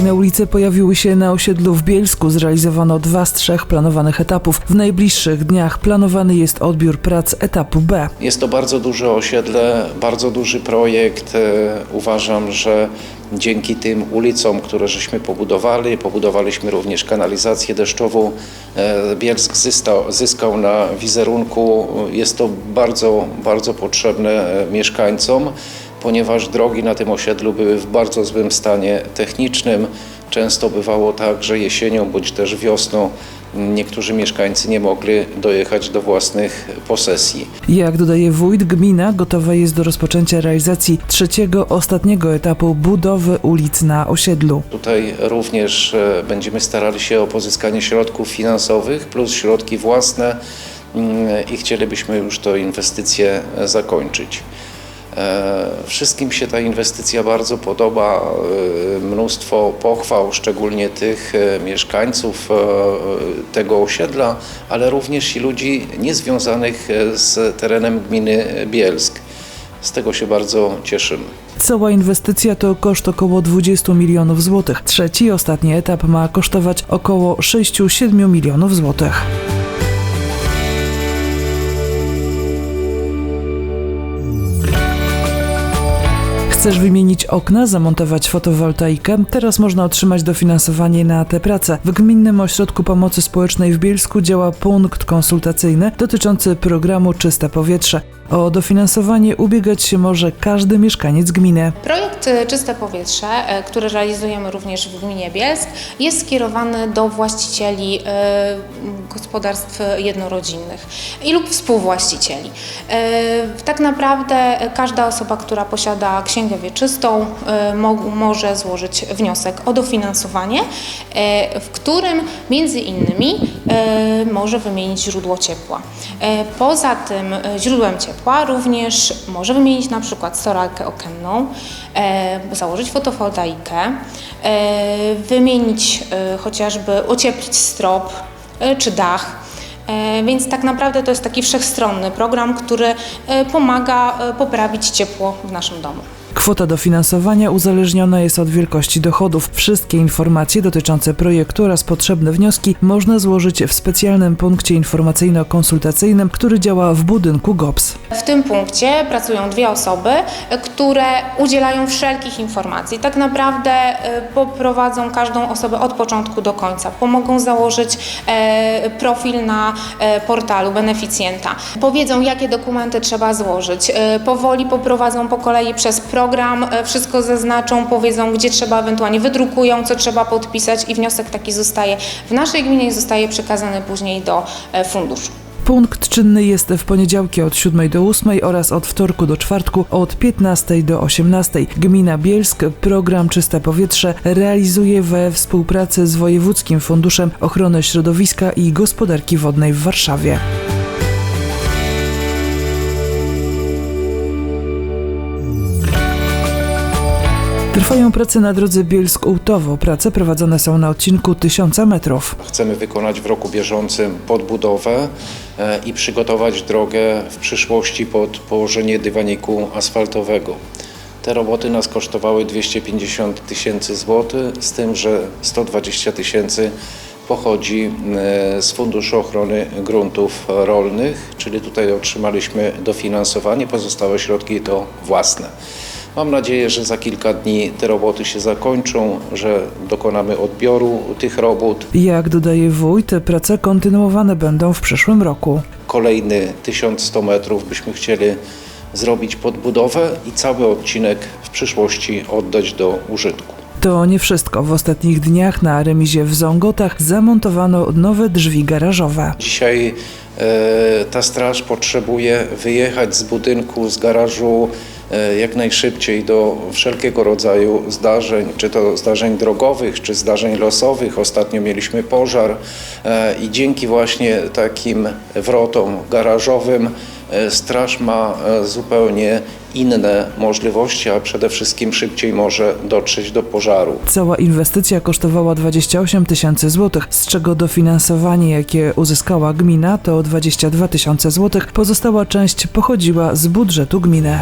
Kolejne ulice pojawiły się na osiedlu w Bielsku. Zrealizowano dwa z trzech planowanych etapów. W najbliższych dniach planowany jest odbiór prac etapu B. Jest to bardzo duże osiedle, bardzo duży projekt. E, Uważam, że dzięki tym ulicom, które żeśmy pobudowali, pobudowaliśmy również kanalizację deszczową, e, Bielsk zyskał, zyskał na wizerunku. Jest to bardzo, bardzo potrzebne e, mieszkańcom, ponieważ drogi na tym osiedlu były w bardzo złym stanie technicznym. Często bywało tak, że jesienią bądź też wiosną niektórzy mieszkańcy nie mogli dojechać do własnych posesji. Jak dodaje wójt, gmina gotowa jest do rozpoczęcia realizacji trzeciego, ostatniego etapu budowy ulic na osiedlu. Tutaj również e, będziemy starali się o pozyskanie środków finansowych plus środki własne mm, i chcielibyśmy już tę inwestycję zakończyć. E, Wszystkim się ta inwestycja bardzo podoba. E, Mnóstwo pochwał, szczególnie tych e, mieszkańców tego osiedla, ale również i ludzi niezwiązanych z terenem gminy Bielsk. Z tego się bardzo cieszymy. Cała inwestycja to koszt około 20 milionów złotych. Trzeci, ostatni etap ma kosztować około 6-7 milionów złotych. Chcesz wymienić okna, zamontować fotowoltaikę? Teraz można otrzymać dofinansowanie na te prace. W Gminnym Ośrodku Pomocy Społecznej w Bielsku działa punkt konsultacyjny dotyczący programu Czyste Powietrze. O dofinansowanie ubiegać się może każdy mieszkaniec gminy. Projekt e, Czyste Powietrze, e, który realizujemy również w gminie Bielsk, jest skierowany do właścicieli e, gospodarstw jednorodzinnych i lub współwłaścicieli. Tak naprawdę każda osoba, która posiada księgę wieczystą, mo- może złożyć wniosek o dofinansowanie, w którym między innymi może wymienić źródło ciepła. Poza tym źródłem ciepła również może wymienić na przykład storalkę okenną, e, założyć fotowoltaikę, e, wymienić e, chociażby ocieplić strop czy dach. Więc tak naprawdę to jest taki wszechstronny program, który pomaga poprawić ciepło w naszym domu. Kwota dofinansowania uzależniona jest od wielkości dochodów. Wszystkie informacje dotyczące projektu oraz potrzebne wnioski można złożyć w specjalnym punkcie informacyjno-konsultacyjnym, który działa w budynku GOPS. W tym punkcie pracują dwie osoby, które udzielają wszelkich informacji. Tak naprawdę e, poprowadzą każdą osobę od początku do końca. Pomogą założyć e, profil na e, portalu beneficjenta. Powiedzą, jakie dokumenty trzeba złożyć. E, Powoli poprowadzą po kolei przez program, e, wszystko zaznaczą, powiedzą, gdzie trzeba ewentualnie wydrukują, co trzeba podpisać i wniosek taki zostaje w naszej gminie i zostaje przekazany później do e, funduszu. Punkt czynny jest w poniedziałki od 7 do 8 oraz od wtorku do czwartku od 15 do 18. Gmina Bielsk program Czyste Powietrze realizuje we współpracy z Wojewódzkim Funduszem Ochrony Środowiska i Gospodarki Wodnej w Warszawie. Trwają prace na drodze Bielsk-Ułtowo. Prace prowadzone są na odcinku 1000 metrów. Chcemy wykonać w roku bieżącym podbudowę e, i przygotować drogę w przyszłości pod położenie dywaniku asfaltowego. Te roboty nas kosztowały 250 tysięcy złotych, z tym, że 120 tysięcy pochodzi e, z Funduszu Ochrony Gruntów Rolnych, czyli tutaj otrzymaliśmy dofinansowanie, pozostałe środki to własne. Mam nadzieję, że za kilka dni te roboty się zakończą, że dokonamy odbioru tych robót. Jak dodaje wójt, prace kontynuowane będą w przyszłym roku. Kolejny 1100 metrów byśmy chcieli zrobić podbudowę i cały odcinek w przyszłości oddać do użytku. To nie wszystko. W ostatnich dniach na remizie w Zongotach zamontowano nowe drzwi garażowe. Dzisiaj e, ta straż potrzebuje wyjechać z budynku, z garażu jak najszybciej do wszelkiego rodzaju zdarzeń, czy to zdarzeń drogowych, czy zdarzeń losowych. Ostatnio mieliśmy pożar e, i dzięki właśnie takim wrotom garażowym e, straż ma e, zupełnie inne możliwości, a przede wszystkim szybciej może dotrzeć do pożaru. Cała inwestycja kosztowała 28 tysięcy złotych, z czego dofinansowanie, jakie uzyskała gmina, to 22 tysiące złotych. Pozostała część pochodziła z budżetu gminy.